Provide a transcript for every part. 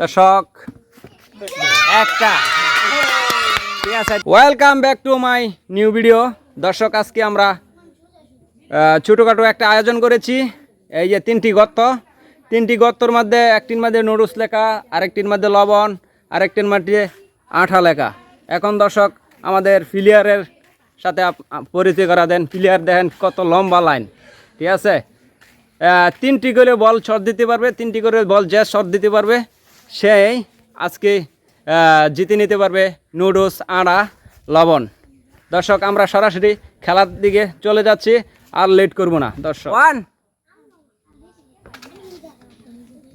দর্শক, একটা। ঠিক আছে welcome back to my new video দর্শক, আজকে আমরা ছোটোখাটো একটা আয়োজন করেছি। এই যে তিনটি গর্ত। তিনটি গর্তর মধ্যে, একটির মধ্যে নুডলস লেখা, আরেকটির মধ্যে লবণ, আরেকটির মধ্যে আঠা লেখা। এখন দর্শক, আমাদের ফিলিয়ারের সাথে পরিচয় করা দেন। ফিলিয়ার দেখেন কত লম্বা লাইন। ঠিক আছে? তিনটি করে বল শট দিতে পারবে, তিনটি করে বল যে শট দিতে পারবে। সেই আজকে জিতে নিতে পারবে নুডলস আড়া লবণ। দর্শক আমরা সরাসরি খেলার দিকে চলে যাচ্ছি আর লেট করব না দর্শক। ওয়ান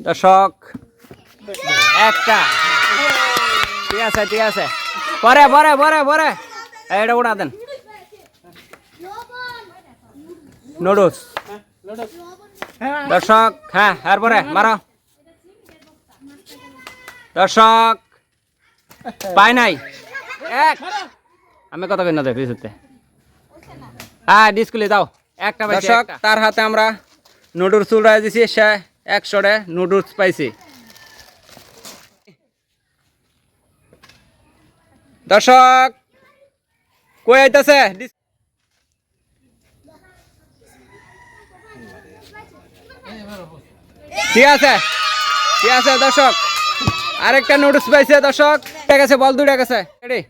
দর্শক একটা। ঠিক আছে ঠিক আছে। পরে পরে পরে পরে। এটা উড়া দেন। নুডলস। দর্শক হ্যাঁ এরপরে মারো। দর্শক পাই নাই? এক। আমি কত কই না দেখি সত্যি হ্যাঁ ডিসকুলি দাও। একটা দর্শক তার হাতে আমরা নুডলস উড়াই দিছি সে একশোটে নুডলস পাইছি। দর্শক কই আইতাছে? ঠিক আছে? ঠিক আছে দর্শক আরেকটা নোটিস পাইছে দর্শক। ঠিক আছে বল দুটা গেছে রেডি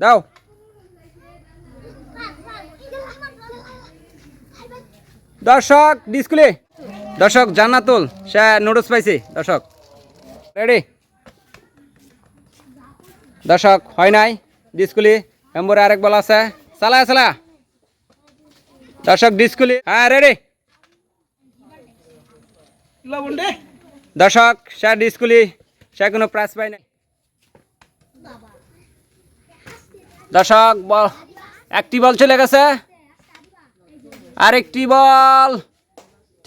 দাও। দর্শক ডিসকুলি দর্শক জান্নাতুল সে নোটিস পাইছে দর্শক। রেডি দর্শক হয় নাই। ডিসকুলি এম্বরে আরেক বল আছে। চালা চালা। দর্শক ডিসকুলি হ্যাঁ রেডি দর্শক সে ডিসকুলি সে কোনো প্রাইজ পায় নাই দর্শক, বল, একটি বল চলে গেছে। আরেকটি বল।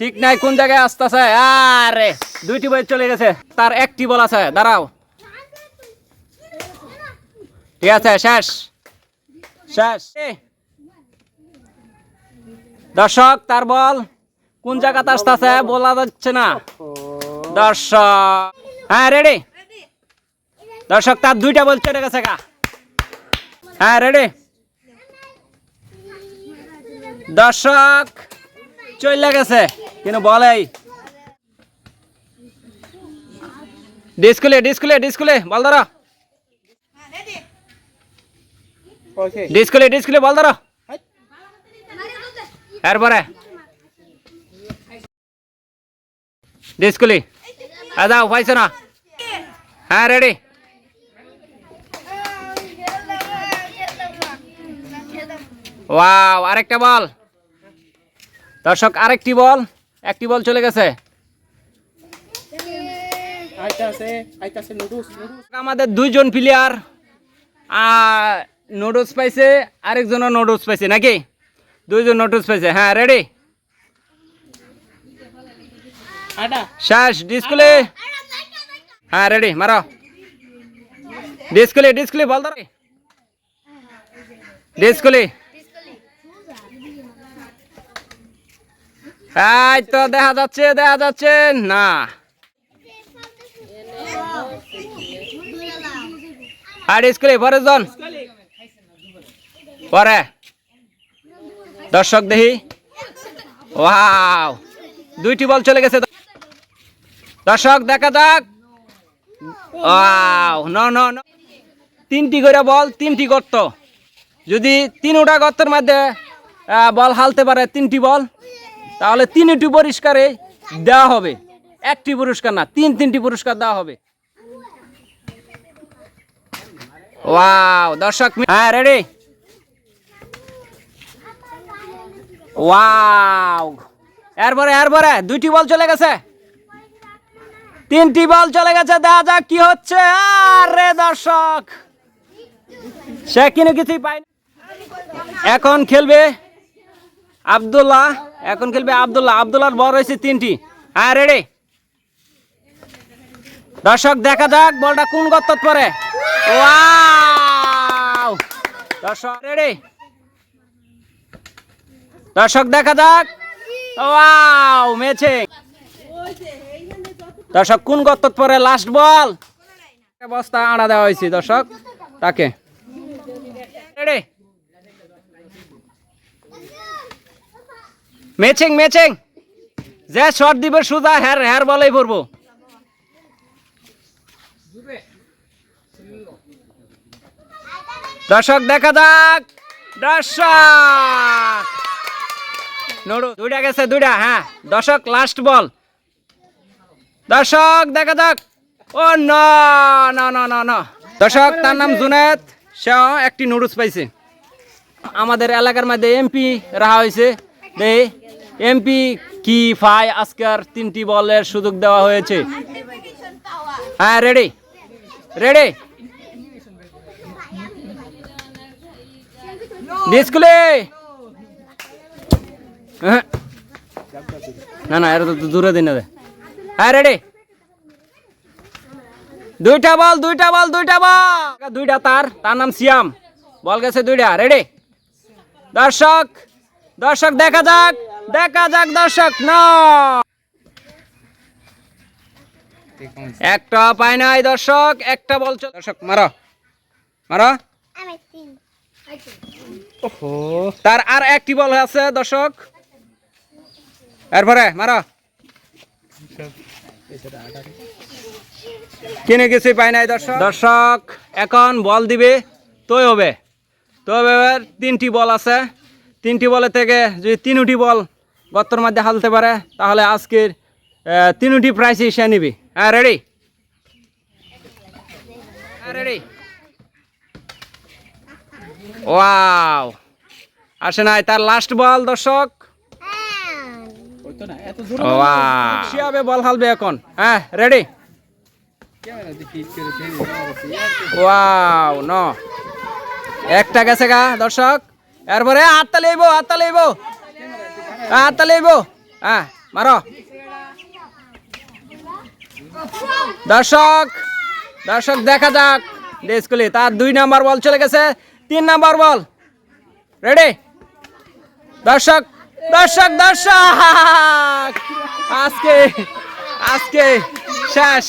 ঠিক নাই, কোন জায়গায় আসতেছে? আরে, দুইটি বল চলে গেছে। তার একটি বল আছে, দাঁড়াও। ঠিক আছে, শেষ। শেষ। দর্শক, তার বল কোন জায়গাতে আসতেছে, বলা যাচ্ছে না। দর্শক। হ্যাঁ রেডি দর্শক, তার দুইটা বল চলে গেছে হ্যাঁ রেডি দর্শক, চলে গেছে, কিন্তু বলেই ডিসকুলে ডিসকুলে ডিসকুলে, বল ধরো। ডিসকুলে ডিসকুলে, বল ধরো। এরপরে। ডিসকুলি। পাইছো না হ্যাঁ রেডি ওয়াও আরেকটা বল দর্শক আরেকটি বল একটি বল চলে গেছে। আমাদের দুইজন প্লেয়ার নোডলস পাইছে আরেকজনও নোডলস পাইছে নাকি? দুইজন নোডলস পাইছে। হ্যাঁ রেডি শেষ ডিসকুলে হ্যাঁ রেডি মারো। ডিসকুলে ডিসকুলে বল ধরে। ডিসকুলে এই তো দেখা যাচ্ছে দেখা যাচ্ছে। না। আর স্কুলে পরে জন। পরে। দর্শক দেখি। ওয়াও। দুইটি বল চলে গেছে। দর্শক, দেখা যাক। ন ন তিনটি করে বল, তিনটি গর্ত। যদি তিনটা গর্তের মধ্যে বল হালতে পারে তিনটি বল, তাহলে তিনটি পুরস্কারে দেওয়া হবে। একটি পুরস্কার না, তিন, তিনটি পুরস্কার দেওয়া হবে। ওয়াও দর্শক হ্যাঁ রেডি ওয়াও এরপরে এরপরে, দুইটি বল চলে গেছে। তিনটি বল চলে গেছে, দেখা যাক কি হচ্ছে। আরে দর্শক, সে কিনে কিছুই পায় এখন খেলবে আব্দুল্লাহ, এখন খেলবে আব্দুল্লাহ। আব্দুল্লাহর বল রয়েছে তিনটি। হ্যাঁ রেডি দর্শক, দেখা যাক বলটা কোন গর্ত পরে। দর্শক রেডি দর্শক, দেখা যাক। ওয়াও মেছে দর্শক, কোন গর্ত পরে লাস্ট বল বস্তা আড়া দেওয়া হয়েছে, দর্শক। তাকে। ম্যাচিং ম্যাচিং যে শট দিবে সুজা হ্যার হ্যার বলেই পড়ব দর্শক, দেখা যাক। দর্শক। নড়ু, দুইটা গেছে, দুইটা হ্যাঁ। দর্শক লাস্ট বল দর্শক, দেখা যাক। ও, না না না না না। দর্শক, তার নাম জুনেদ। সেও একটি নুডলস পাইছে। আমাদের এলাকার মধ্যে এমপি রাখা হয়েছে। এমপি কি ফাই আজকের তিনটি বলের সুযোগ দেওয়া হয়েছে। হ্যাঁ রেডি রেডি ডিসকুলে। না না এটা তো দূরে দিন দে হ্যাঁ রেডি দুইটা বল দুইটা বল দুইটা বল। দুইটা তার তার নাম সিয়াম। বল গেছে দুইটা রেডি দর্শক দর্শক, দেখা যাক দেখা যাক দর্শক একটা পায় নাই দর্শক, একটা বল দর্শক, মারো। মারো। তার আর একটি বল আছে দর্শক। এরপরে, মারো। কিনে গেছে পাই নাই দর্শক। দর্শক, এখন বল দিবে, তোই হবে। তো এবার তিনটি বল আছে। তিনটি বলে থেকে যদি তিনটি বল গত্তর মধ্যে হালতে পারে, তাহলে আজকের তিনটি প্রাইসই সে নিবি। হ্যাঁ রেডি হ্যাঁ রেডি ওয়াও আসে নাই তার লাস্ট বল, দর্শক। শিয়াবে বল। হালবে এখন। হ্যাঁ রেডি ওয়াও ন। একটা গেছে গা দর্শক। এরপরে আটটা লইব আটটা লইব। আটটা লইব। হ্যাঁ মারো। দর্শক দর্শক দেখা যাক। স্কুলে তার দুই নাম্বার বল চলে গেছে। তিন নাম্বার বল। রেডি দর্শক দর্শক দর্শক! আজকে আজকে শেষ।